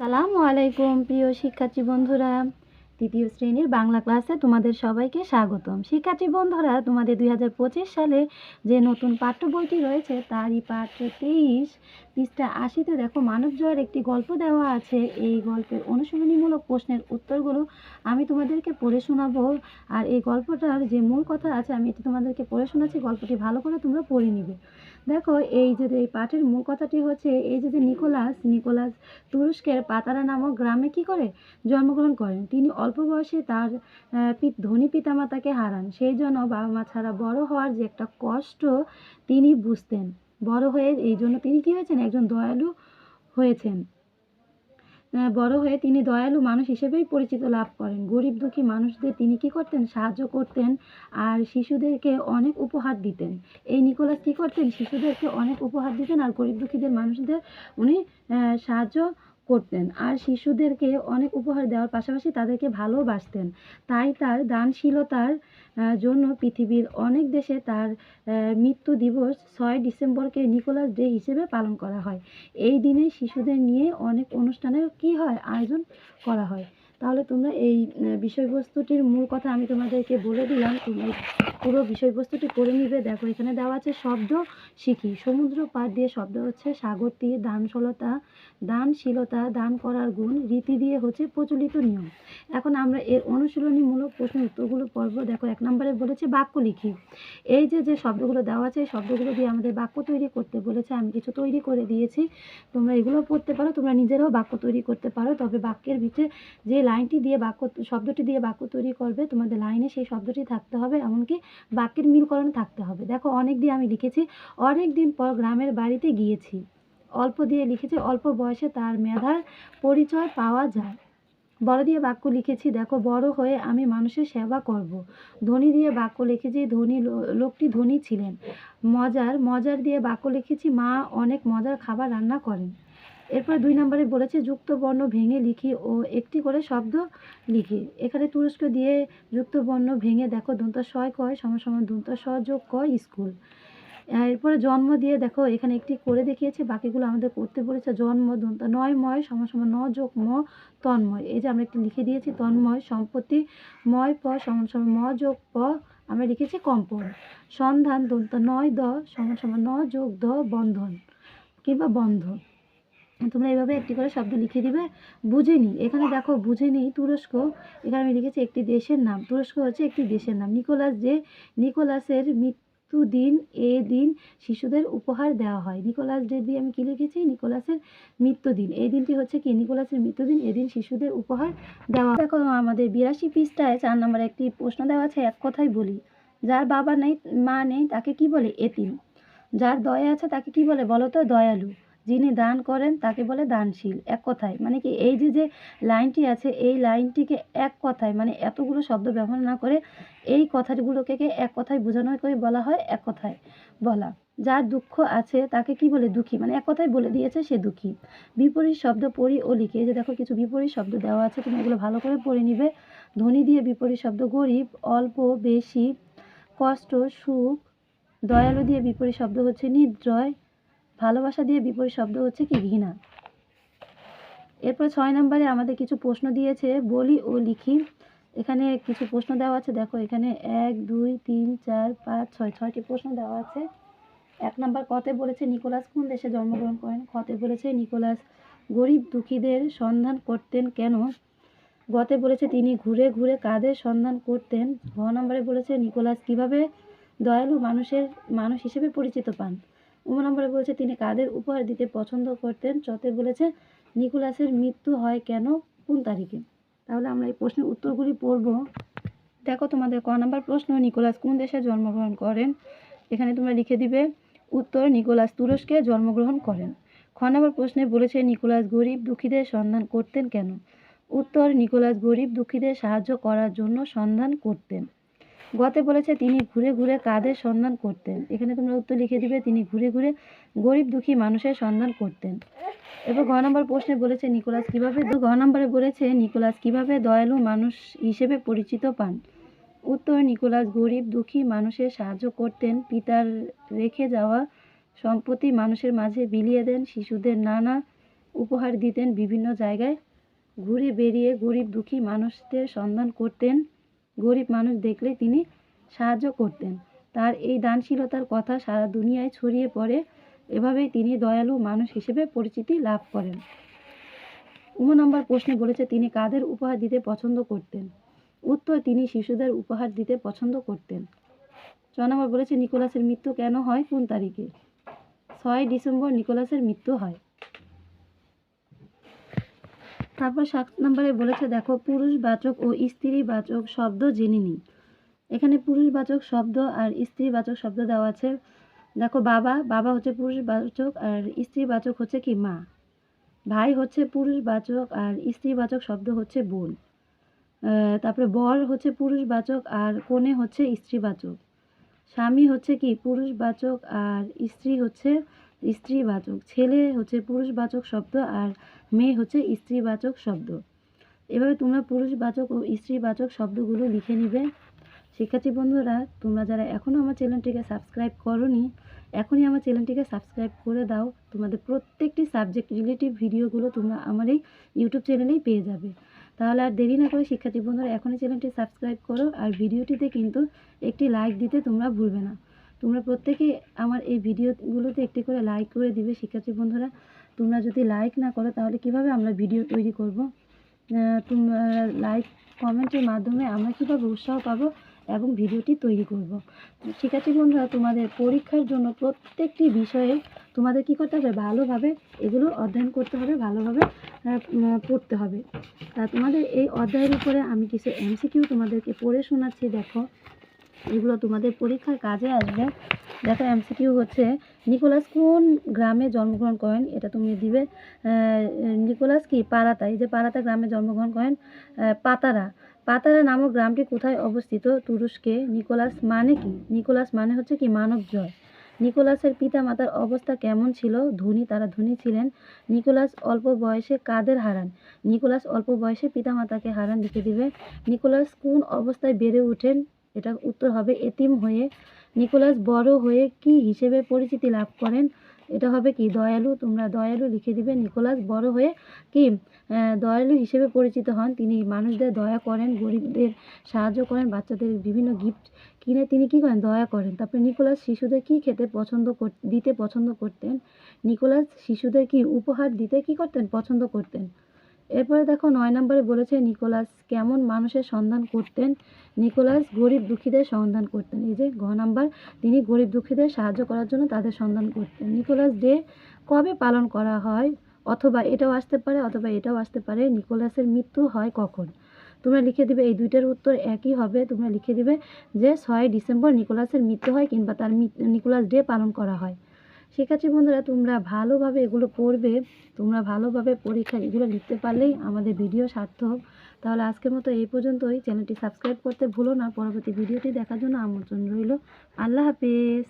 সালামু আলাইকুম, প্রিয় শিক্ষার্থী বন্ধুরা। তৃতীয় শ্রেণির বাংলা ক্লাসে তোমাদের সবাইকে স্বাগতম। শিক্ষার্থী বন্ধুরা, তোমাদের দুই হাজার পঁচিশ সালে যে নতুন পাঠ্য বইটি রয়েছে, তারই পাঠ্য তেইশ। পৃষ্ঠা আশিতে দেখো, মানব জয়ের একটি গল্প দেওয়া আছে। এই গল্পের অনুশীলনীমূলক প্রশ্নের উত্তরগুলো আমি তোমাদেরকে পড়ে শোনাবো। আর এই গল্পটার যে মূল কথা আছে, আমি এটি তোমাদেরকে পড়ে শোনাচ্ছি, গল্পটি ভালো করে তোমরা পড়ে নিবে। দেখো, এই যে এই পাঠের মূল কথাটি হচ্ছে, এই যে যে নিকোলাস নিকোলাস তুরস্কের পাতারা নামক গ্রামে কি করে? জন্মগ্রহণ করেন। তিনি অল্প বয়সে তার ধনী পিতামাতাকে হারান। সেই জন্য বাবা মা ছাড়া বড় হওয়ার যে একটা কষ্ট তিনি বুঝতেন। বড় হয়ে, এই জন্য তিনি কি হয়েছেন? একজন দয়ালু হয়েছেন। বড় হয়ে তিনি দয়ালু মানুষ হিসেবেই পরিচিত লাভ করেন। গরিব দুঃখী মানুষদের তিনি কি করতেন? সাহায্য করতেন আর শিশুদেরকে অনেক উপহার দিতেন। এই নিকোলাস কি করতেন? শিশুদেরকে অনেক উপহার দিতেন আর গরিব দুঃখীদের মানুষদের উনি সাহায্য করতেন। আর শিশুদেরকে অনেক উপহার দেওয়ার পাশাপাশি তাদেরকে ভালোবাসতেন। তাই তার দানশীলতার জন্য পৃথিবীর অনেক দেশে তার মৃত্যু দিবস ছয় ডিসেম্বরকে নিকোলাস ডে হিসেবে পালন করা হয়। এই দিনে শিশুদের নিয়ে অনেক অনুষ্ঠানের কি হয়? আয়োজন করা হয়। তাহলে তোমরা এই বিষয়বস্তুটির মূল কথা আমি তোমাদেরকে বলে দিলাম। তোমরা পুরো বিষয়বস্তুটি করে নিবে। দেখো, এখানে দেওয়া আছে শব্দ শিখি। সমুদ্র পার দিয়ে শব্দ হচ্ছে সাগর তীর, দানশীলতা দানশীলতা, দান করার গুণ, রীতি দিয়ে হচ্ছে প্রচলিত নিয়ম। এখন আমরা এর অনুশীলনীমূলক প্রশ্নের উত্তরগুলো পড়ব। দেখো, এক নম্বরে বলেছে বাক্য লিখি। এই যে যে শব্দগুলো দেওয়া আছে এই শব্দগুলো দিয়ে আমাদের বাক্য তৈরি করতে বলেছে। আমি কিছু তৈরি করে দিয়েছি। তোমরা এগুলো পড়তে পারো, তোমরা নিজেরাও বাক্য তৈরি করতে পারো। তবে বাক্যের ভিতরে যে লাইনটি দিয়ে বাক্য, শব্দটি দিয়ে বাক্য তৈরি করবে। তোমাদের লাইনে সেই শব্দটি থাকতে হবে, এমনকি বাক্যের মিলকরণ থাকতে হবে। দেখো, অনেক দিয়ে আমি লিখেছি, অনেক দিন পর গ্রামের বাড়িতে গিয়েছি। অল্প দিয়ে লিখেছি, অল্প বয়সে তার মেধার পরিচয় পাওয়া যায়। বড় দিয়ে বাক্য লিখেছি, দেখো, বড় হয়ে আমি মানুষের সেবা করব। ধনী দিয়ে বাক্য লিখেছি, ধনী লোকটি ধনী ছিলেন। মজার মজার দিয়ে বাক্য লিখেছি, মা অনেক মজার খাবার রান্না করেন। এরপর দুই নম্বরে বলেছে, যুক্ত বর্ণ ভেঙে লিখি ও একটি করে শব্দ লিখি। এখানে তুরস্ক দিয়ে যুক্ত বর্ণ ভেঙে, দেখো দন্ত শয় কয়? সমান দন্ত স যোগ কয়? স্কুল। এরপরে জন্ম দিয়ে, দেখো, এখানে একটি করে দেখিয়েছে, বাকিগুলো আমাদের করতে বলেছে, জন্ম, দন্ত, নয়, ময়, সমান ন যোগ ম, তন্ময়। এই যে আমরা একটি লিখে দিয়েছি, তন্ময়, সম্পত্তি, ময়, প, সমান ম যোগ প। আমরা লিখেছি, কম্পন। সন্ধান, দন্ত, নয়, দ সমান ন যোগ দ, বন্ধন কিংবা বন্ধন। তোমরা এইভাবে একটি করে শব্দ লিখে দিবে, বুঝে এখানে দেখো, বুঝে নি তুরস্ক। এখানে আমি লিখেছি একটি দেশের নাম। তুরস্ক হচ্ছে একটি দেশের নাম। নিকোলাস যে, নিকোলাসের মৃত্যু দিন এ দিন শিশুদের উপহার দেওয়া হয়। নিকোলাস ডে দিয়ে আমি কি লিখেছি? নিকোলাসের মৃত্যুদিন। এই দিনটি হচ্ছে কি? নিকোলাসের মৃত্যুদিন এদিন শিশুদের উপহার দেওয়া দেখো, আমাদের বিরাশি পৃষ্ঠায় চার নম্বরে একটি প্রশ্ন দেওয়া আছে, এক কথাই বলি। যার বাবা নেই, মা নেই, তাকে কি বলে? এতিম। যার দয়া আছে, তাকে কি বলে বলো তো? দয়ালু। যিনি দান করেন তাকে বলে দানশীল। এক কথায় মানে কি এই যে যে লাইনটি আছে, এই লাইনটিকে এক কথায় মানে এতগুলো শব্দ ব্যবহার না করে এই কথাগুলোকে এক কথায় বোঝানো করে বলা হয়? এক কথায় বলা। যার দুঃখ আছে তাকে কি বলে? দুঃখী। মানে এক কথায় বলে দিয়েছে সে দুঃখী। বিপরীত শব্দ পড়ি ও লিখে। এই যে দেখো কিছু বিপরীত শব্দ দেওয়া আছে, তুমি এগুলো ভালো করে পড়ে নিবে। ধনী দিয়ে বিপরীত শব্দ, গরিব, অল্প, বেশি, কষ্ট, সুখ, দয়ালু দিয়ে বিপরীত শব্দ হচ্ছে নিদ্রয় ভালোবাসা দিয়ে বিপরীত শব্দ হচ্ছে কি, ঘৃণা। এরপর ছয় নম্বরে আমাদের কিছু প্রশ্ন দিয়েছে, বলি ও লিখি। এখানে কিছু প্রশ্ন দেওয়া আছে, দেখো এখানে এক, দুই, তিন, চার, পাঁচ, ছয়, ছয়টি প্রশ্ন দেওয়া আছে। এক নম্বর, কতে বলেছে নিকোলাস কোন দেশে জন্মগ্রহণ করেন? খতে বলেছে নিকোলাস, গরিব দুঃখীদের সন্ধান করতেন কেন? গতে বলেছে তিনি ঘুরে ঘুরে কাদের সন্ধান করতেন। ঘ নম্বরে বলেছে নিকোলাস কীভাবে দয়ালু মানুষের, মানুষ হিসেবে পরিচিত পান? উম নম্বরে বলেছে, তিনি কাদের উপহার দিতে পছন্দ করতেন? চতে বলেছে, নিকোলাসের মৃত্যু হয় কেন? কোন তারিখে? তাহলে আমরা এই প্রশ্নের উত্তরগুলি পড়ব। দেখো তোমাদের ক নম্বর প্রশ্ন, নিকোলাস কোন দেশে জন্মগ্রহণ করেন? এখানে তোমরা লিখে দিবে, উত্তর, নিকোলাস তুরস্কে জন্মগ্রহণ করেন। খ নম্বর প্রশ্নে বলেছে, নিকোলাস গরিব দুঃখীদের সন্ধান করতেন কেন? উত্তর, নিকোলাস গরিব দুঃখীদের সাহায্য করার জন্য সন্ধান করতেন। গতে বলেছে, তিনি ঘুরে ঘুরে কাদের সন্ধান করতেন? এখানে তোমরা উত্তর লিখে দিবে, তিনি ঘুরে ঘুরে গরিব দুঃখী মানুষের সন্ধান করতেন। এবার ঘ নম্বর প্রশ্নে বলেছে, নিকোলাস কীভাবে ঘ নম্বরে বলেছে, নিকোলাস কীভাবে দয়ালু মানুষ হিসেবে পরিচিত পান? উত্তর, নিকোলাস গরিব দুঃখী মানুষের সাহায্য করতেন, পিতার রেখে যাওয়া সম্পত্তি মানুষের মাঝে বিলিয়ে দেন, শিশুদের নানা উপহার দিতেন, বিভিন্ন জায়গায় ঘুরে বেরিয়ে গরিব দুঃখী মানুষদের সন্ধান করতেন। গরিব মানুষ দেখলে তিনি সাহায্য করতেন। তার এই দানশীলতার কথা সারা দুনিয়ায় ছড়িয়ে পড়ে, এভাবেই তিনি দয়ালু মানুষ হিসেবে পরিচিতি লাভ করেন। উমো নম্বর প্রশ্নে বলেছে, তিনি কাদের উপহার দিতে পছন্দ করতেন? উত্তর, তিনি শিশুদের উপহার দিতে পছন্দ করতেন। ছ নম্বর বলেছে, নিকোলাসের মৃত্যু কেন হয়? কোন তারিখে? ছয় ডিসেম্বর নিকোলাসের মৃত্যু হয়। তারপর সাত নম্বরে বলেছে, দেখো পুরুষবাচক ও স্ত্রীবাচক শব্দ জেনে নিই। এখানে পুরুষবাচক শব্দ আর স্ত্রীবাচক শব্দ দেওয়া আছে। দেখো, বাবা বাবা হচ্ছে পুরুষবাচক আর স্ত্রীবাচক হচ্ছে কি মা? ভাই হচ্ছে পুরুষবাচক আর স্ত্রীবাচক শব্দ হচ্ছে বোন। তারপরে বর হচ্ছে পুরুষবাচক আর কনে হচ্ছে স্ত্রীবাচক স্বামী হচ্ছে কি পুরুষবাচক আর স্ত্রী হচ্ছে স্ত্রীবাচক ছেলে হচ্ছে পুরুষবাচক শব্দ আর মেয়ে হচ্ছে স্ত্রীবাচক শব্দ। এভাবে তোমরা পুরুষবাচক ও স্ত্রীবাচক শব্দগুলো লিখে নিবে। শিক্ষার্থী বন্ধুরা, তোমরা যারা এখনও আমার চ্যানেলটিকে সাবস্ক্রাইব করনি, এখনই আমার চ্যানেলটিকে সাবস্ক্রাইব করে দাও। তোমাদের প্রত্যেকটি সাবজেক্ট রিলেটিভ ভিডিওগুলো তোমরা আমার এই ইউটিউব চ্যানেলেই পেয়ে যাবে। তাহলে আর দেরি না করে শিক্ষার্থী বন্ধুরা, এখনই চ্যানেলটি সাবস্ক্রাইব করো আর ভিডিওটিতে কিন্তু একটি লাইক দিতে তোমরা ভুলবে না। তোমরা প্রত্যেকেই আমার এই ভিডিওগুলোতে একটি করে লাইক করে দিবে শিক্ষার্থী বন্ধুরা। তোমরা যদি লাইক না করো, তাহলে কীভাবে আমরা ভিডিও তৈরি করব? তোমরা লাইক কমেন্টের মাধ্যমে আমরা কীভাবে উৎসাহ পাবো এবং ভিডিওটি তৈরি করব? ঠিক আছে বন্ধুরা, তোমাদের পরীক্ষার জন্য প্রত্যেকটি বিষয়ে তোমাদের কী করতে হবে? ভালোভাবে এগুলো অধ্যয়ন করতে হবে, ভালোভাবে পড়তে হবে। তা তোমাদের এই অধ্যায়ের উপরে আমি কিছু এমসিকিউ তোমাদেরকে পড়ে শোনাচ্ছি, দেখো। এগুলো তোমাদের পরীক্ষার কাজে আসবে। দেখো এমসিকিউ হচ্ছে, নিকোলাস কোন গ্রামে জন্মগ্রহণ করেন? এটা তুমি দিবে নিকোলাস কি? পারাতা। এই যে পারাতা গ্রামে জন্মগ্রহণ করেন পাতারা। পাতারা নামক গ্রামটি কোথায় অবস্থিত? তুরস্কে। নিকোলাস মানে কি? নিকোলাস মানে হচ্ছে কি? মানব জয় নিকোলাসের পিতা মাতার অবস্থা কেমন ছিল? ধনী, তারা ধনী ছিলেন। নিকোলাস অল্প বয়সে কাদের হারান? নিকোলাস অল্প বয়সে পিতা মাতাকে হারান, লিখে দিবে। নিকোলাস কোন অবস্থায় বেড়ে ওঠেন? এটা উত্তর হবে এতিম হয়ে নিকোলাস বড় হয়ে কি হিসেবে পরিচিতি লাভ করেন? এটা হবে কি দয়ালু? তোমরা দয়ালু লিখে দিবে, নিকোলাস বড় হয়ে কি দয়ালু হিসেবে পরিচিত হন। তিনি মানুষদের দয়া করেন, গরিবদের সাহায্য করেন, বাচ্চাদের বিভিন্ন গিফট কিনে তিনি কি করেন? দয়া করেন। তারপরে নিকোলাস শিশুদের কি খেতে পছন্দ দিতে পছন্দ করতেন? নিকোলাস শিশুদের কি উপহার দিতে কি করতেন? পছন্দ করতেন। এরপরে দেখো নয় নম্বরে বলেছে নিকোলাস কেমন মানুষের সন্ধান করতেন? নিকোলাস গরিব দুঃখীদের সন্ধান করতেন। এই যে ঘ নাম্বার, তিনি গরিব দুঃখীদের সাহায্য করার জন্য তাদের সন্ধান করতেন। নিকোলাস ডে কবে পালন করা হয়? অথবা এটাও আসতে পারে, অথবা এটাও আসতে পারে, নিকোলাসের মৃত্যু হয় কখন? তোমরা লিখে দিবে, এই দুইটার উত্তর একই হবে। তোমরা লিখে দিবে যে, ছয় ডিসেম্বর নিকোলাসের মৃত্যু হয় কিংবা তার নিকোলাস ডে পালন করা হয়। শিক্ষার্থী বন্ধুরা, তোমরা ভালোভাবে এগুলো পড়বে তোমরা ভালোভাবে পরীক্ষা এগুলো লিখতে পারলেই আমাদের ভিডিও সার্থক। তাহলে আজকের মতো এই পর্যন্তই। চ্যানেলটি সাবস্ক্রাইব করতে ভুলো না। পরবর্তী ভিডিওটি দেখার জন্য আমন্ত্রণ রইল। আল্লাহ হাফেজ।